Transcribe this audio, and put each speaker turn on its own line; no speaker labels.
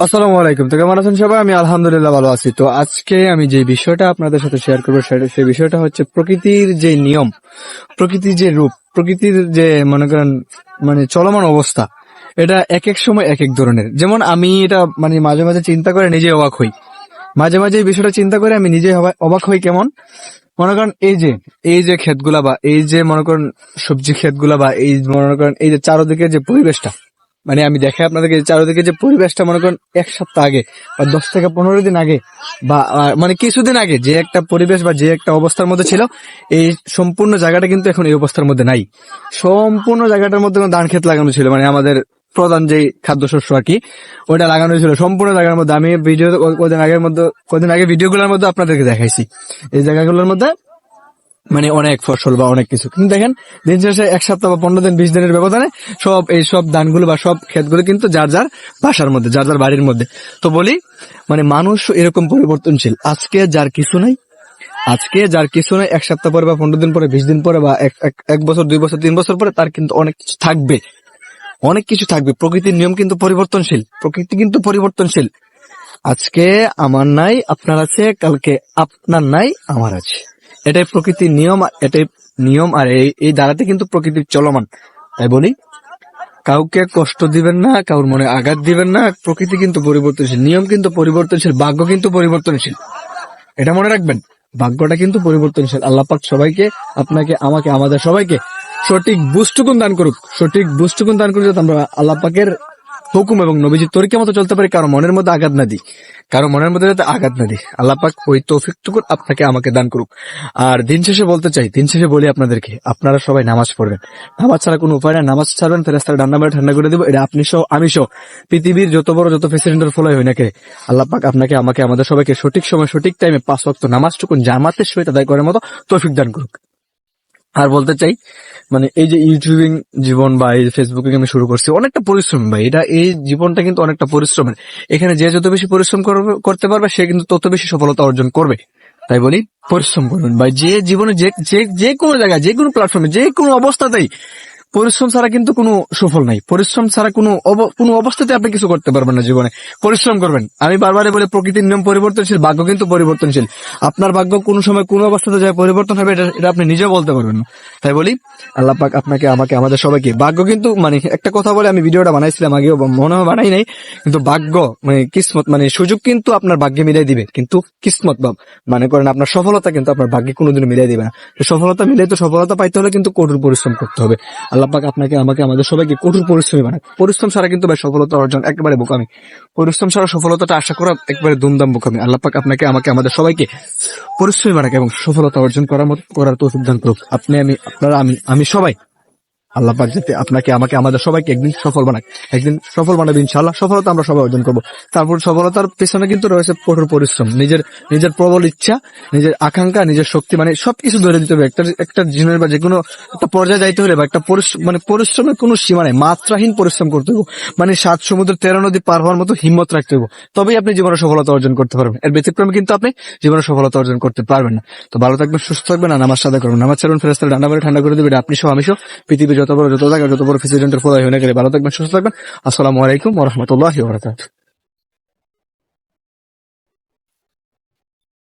আসসালামু আলাইকুম। তো কেমন আছেন সবাই? আমি আলহামদুলিল্লাহ ভালো আছি। তো আজকে আমি যে বিষয়টা আপনাদের সাথে শেয়ার করব সেই বিষয়টা হচ্ছে প্রকৃতির যে নিয়ম, প্রকৃতির যে রূপ, প্রকৃতির যে, মনে করেন মানে চলমান অবস্থা, এটা এক এক সময় এক এক ধরনের। যেমন আমি এটা মানে মাঝে মাঝে চিন্তা করে নিজে অবাক হই। মাঝে মাঝে এই বিষয়টা চিন্তা করে আমি নিজে অবাক হই কেমন? মনে করেন এই যে এই যে ক্ষেতগুলা বা এই যে, মনে করেন সবজি ক্ষেতগুলা বা এই, মনে করেন এই যে চারোদিকে যে পরিবেশটা মানে আমি দেখাই আপনাদেরকে চারোদিকে যে পরিবেশটা, মনে করেন, এক সপ্তাহ আগে বা দশ থেকে পনেরো দিন আগে বা মানে কিছুদিন আগে যে একটা পরিবেশ বা যে একটা অবস্থার মধ্যে ছিল, এই সম্পূর্ণ জায়গাটা কিন্তু এখন এই অবস্থার মধ্যে নাই। সম্পূর্ণ জায়গাটার মধ্যে ধান ক্ষেত লাগানো ছিল মানে আমাদের প্রধান যে খাদ্যশস্য আর কি ওটা লাগানো ছিল। সম্পূর্ণ জায়গার মধ্যে আমি ভিডিও কদিন আগের মধ্যে, কদিন আগে ভিডিওগুলোর মধ্যে আপনাদেরকে দেখাইছি। এই জায়গাগুলোর মধ্যে মানে অনেক ফসল বা অনেক কিছু। কিন্তু দেখেন, দিন শেষে এক সপ্তাহ বা পনেরো দিন, বিশ দিনের ব্যবধানে সব এই সব ধানগুলো বা সব ক্ষেতগুলো কিন্তু যার যার বাসার মধ্যে, যার যার বাড়ির মধ্যে। তো বলি মানে মানুষ এরকম পরিবর্তনশীল। আজকে যার কিছু নাই, আজকে যার কিছু নাই, এক সপ্তাহ পরে বা পনেরো দিন পরে, বিশ দিন পরে বা এক বছর, দুই বছর, তিন বছর পরে তার কিন্তু অনেক কিছু থাকবে। অনেক কিছু থাকবে। প্রকৃতির নিয়ম কিন্তু পরিবর্তনশীল। প্রকৃতি কিন্তু পরিবর্তনশীল। আজকে আমার নাই, আপনার আছে, কালকে আপনার নাই, আমার আছে। এটাই প্রকৃতির নিয়ম, এটাই নিয়ম, আর এই এই দ্বারাতে কিন্তু প্রকৃতির চলমান। তাই বলি, কাউকে কষ্ট দিবেন না, কারোর মনে আঘাত দিবেন না, প্রকৃতি কিন্তু পরিবর্তনশীল, নিয়ম কিন্তু পরিবর্তনশীল, ভাগ্য কিন্তু পরিবর্তনশীল। এটা মনে রাখবেন, ভাগ্যটা কিন্তু পরিবর্তনশীল। আল্লাহ পাক সবাইকে, আপনাকে, আমাকে, আমাদের সবাইকে সঠিক বুঝটুকুন দান করুক। সঠিক বুঝটুকুন দান করুক আমরা আল্লাহ পাকের হুকুম এবং নবীজির তরিকা মতো চলতে পারি, কারও মনের মধ্যে আঘাত না দিই কারও মনের মধ্যে যাতে আঘাত না দিই আল্লাহ পাক ওই তৌফিকটুকুন আপনাকে, আমাকে দান করুক। আর দিন শেষে বলতে চাই, দিন শেষে বলি আপনাদেরকে, আপনারা সবাই নামাজ পড়বেন। নামাজ ছাড়া কোনো উপায় নাই। নামাজ ছাড়বেন ফেরেস্তারা ডান্না মেরে ঠান্ডা করে দেবো। এটা আপনি সহ, আমি সহ। পৃথিবীর যত বড় যত প্রেসিডেন্টের ফলাই হয় নাকি আল্লাহ পাক আপনাকে, আমাকে, আমাদের সবাইকে সঠিক সময়, সঠিক টাইমে পাঁচ ওয়াক্ত নামাজটুকুন জামাতের সহিত আদায় করার মতো তৌফিক দান করুক। আর বলতে চাই মানে এই যে ইউটিউবিং জীবন বা এই ফেসবুকে আমি শুরু করছি, অনেকটা পরিশ্রম ভাই। এটা এই জীবনটা কিন্তু অনেকটা পরিশ্রমের এখানে যে যত বেশি পরিশ্রম করতে পারবে, সে কিন্তু তত বেশি সফলতা অর্জন করবে। তাই বলি, পরিশ্রম করবেন ভাই, যে জীবনে যে যে কোনো জায়গায়, যে কোনো প্ল্যাটফর্মে যে কোনো অবস্থাতেই পরিশ্রম ছাড়া কিন্তু কোনো সুফল নাই। পরিশ্রম ছাড়া কোনো কোনো অবস্থাতে আপনি কিছু করতে পারবেন না জীবনে। পরিশ্রম করবেন। আমি বারবারে বলে, প্রকৃতির নিয়ম পরিবর্তনশীল, ভাগ্য কিন্তু পরিবর্তনশীল। আপনার ভাগ্য কোনো সময় কোনো অবস্থাতে যায় পরিবর্তন হবে, এটা আপনি নিজেও বলতে পারবেন না। তাই বলি, আল্লাহ পাক আপনাকে, আমাকে, আমাদের সবাইকে, ভাগ্য কিন্তু মানে একটা কথা বলে, আমি ভিডিওটা বানাইছিলাম আগেও মনে হয় বানাই নাই, কিন্তু ভাগ্য মানে কিসমত মানে সুযোগ কিন্তু আপনার ভাগ্যে মিলাই দিবে। কিন্তু কিসমত, বা মানে করেন আপনার সফলতা কিন্তু আপনার ভাগ্যে কোনোদিন মিলাই দিবে না। সফলতা মিলে তো সফলতা পাইতে হলে কিন্তু কঠোর পরিশ্রম করতে হবে। আল্লাহ পাক আপনাকে, আমাকে, আমাদের সবাইকে কঠোর পরিশ্রমী বানায় পরিশ্রম ছাড়া কিন্তু ভাই সফলতা অর্জন একবারে বোকামি। পরিশ্রম ছাড়া সফলতাটা আশা করা একবারে দুমদাম বোকামি। আল্লাপাক আপনাকে, আমাকে, আমাদের সবাইকে পরিশ্রমী বানাক এবং সফলতা অর্জন করার মতো করার তো সিদ্ধান্ত আপনি, আমি, আপনারা, আমি আমি সবাই আল্লাহ যাতে আপনাকে, আমাকে, আমাদের সবাইকে একদিন সফল বানাক। একদিন সফল বানাবে ইনশাআল্লাহ, সফলতা আমরা সবাই অর্জন করব। তারপর সফলতার পেছনে কিন্তু রয়েছে কঠোর পরিশ্রম। নিজের নিজের প্রবল ইচ্ছা, নিজের আকাঙ্ক্ষা, নিজের শক্তি মানে সবকিছু ধরে দিতে হবে। একটা একটা জীবনের বা যে কোনো একটা পর্যায়ে যাইতে হলে বা একটা পরিশ্রম মানে পরিশ্রমের কোনো সীমা নেই, মাত্রাহীন পরিশ্রম করতে হবে মানে সাত সমুদ্র, তেরো নদী পার হওয়ার মতো হিম্মত রাখতে হবে তবেই আপনি জীবনে সফলতা অর্জন করতে পারবেন। এর ব্যতিক্রমে কিন্তু আপনি জীবনে সফলতা অর্জন করতে পারবেন না। তো ভালো থাকবেন, সুস্থ থাকবেন, আর নামাজ সাদা করবেন। নামাজ ছাড়বেন ফেরেস্তার ডান্ডা ঠান্ডা করে দেবেন, আপনি সহ, আমি সহ, পৃথিবীর যত বড় যত জায়গা, যত বড় প্রেসিডেন্টের ফলাই হয়ে গেলে ভালো থাকবেন, সুস্থ থাকবেন। আসসালামু আলাইকুম রহমতুল্লাহ